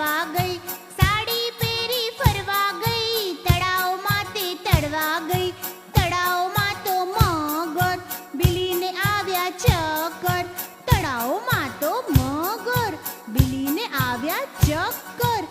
ફરવા ગઈ. સાડી પહેરી ફરવા ગઈ. તળાવમાં તે તળવા ગઈ. તળાવમાં તો મગર. બિલી ને આવ્યા ચક્કર. તળાવમાં તો મગર. બિલી ને આવ્યા ચક્કર.